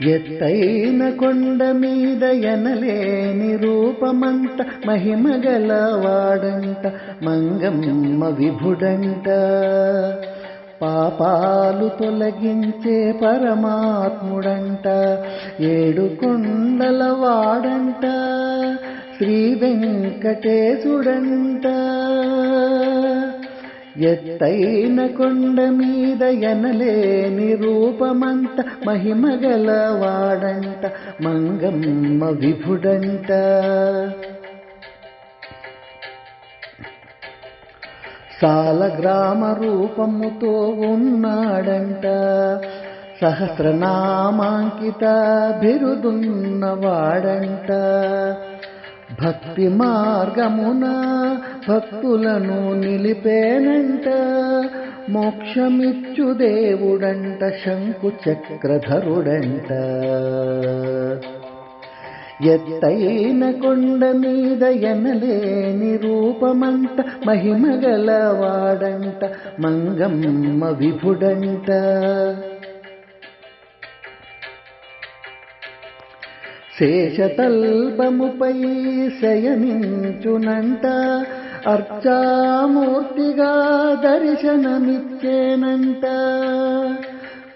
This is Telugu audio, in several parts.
ఎత్తైన కొండ మీద ఎనలేని రూపమంట మహిమగలవాడంట మంగమ్మ విభుడంట. పాపాలు తొలగించే పరమాత్ముడంట ఏడు కొండల వాడంట శ్రీ వెంకటేశుడంట. ఎత్తైన కొండ మీద ఎనలేని రూపమంట మహిమగల వాడంట మంగమ్మ విభుడంట. సాలగ్రామ రూపముతో ఉన్నాడంట సహస్రనామాంకిత బిరుదున్నవాడంట భక్తి మార్గమున భక్తులను నిలిపేనంట. మోక్షమిచ్చు దేవుడంట శంకు చక్రధరుడంట. ఎత్తైన కొండ మీద ఎనలేని రూపమంట మహిమగలవాడంట మంగమ్మ విభుడంట. శేషతల్పముపై శయనించునంట. అర్చామూర్తిగా దర్శనమిచ్చేనంట.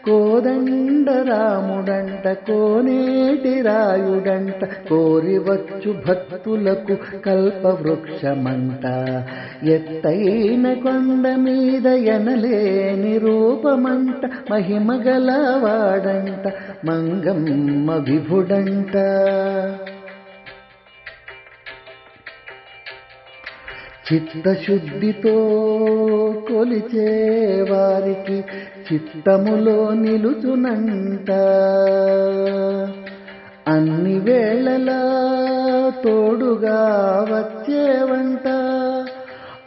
కోదండ రాముడంట కోనేటి రాయుడంట కోరివచ్చు భక్తులకు కల్పవృక్షమంట. ఎత్తైన కొండ మీద ఎనలేని రూపమంట మహిమగలవాడంట మంగమ్మ విభుడంట. చిత్తశుద్ధితో కొలిచే వారికి చిత్తములో నిలుచునంట. అన్ని వేళలా తోడుగా వచ్చేవంట.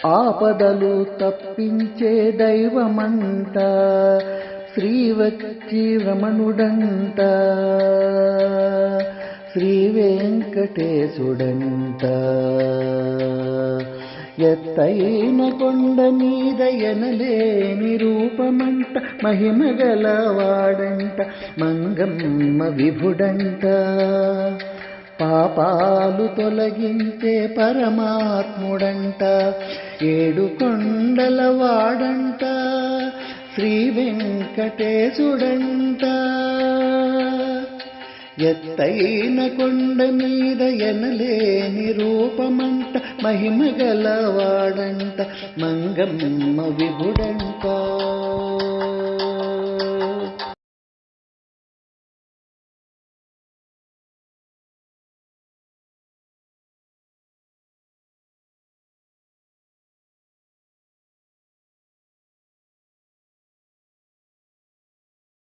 ఆపదలు తప్పించే దైవమంట. శ్రీ వచ్చి రమణుడంట. శ్రీ వెంకటేశుడంట. ఎత్తైన కొండ మీద ఎనలేని రూపమంట మహిమగలవాడంట మంగమ్మ విభుడంట. పాపాలు తొలగించే పరమాత్ముడంట ఏడు కొండల వాడంట శ్రీ వెంకటేశుడంట. ఎత్తైన కొండ మీద ఎనలేని రూపమంట మహిమగలవాడంట మంగమ్మ విభుడంట.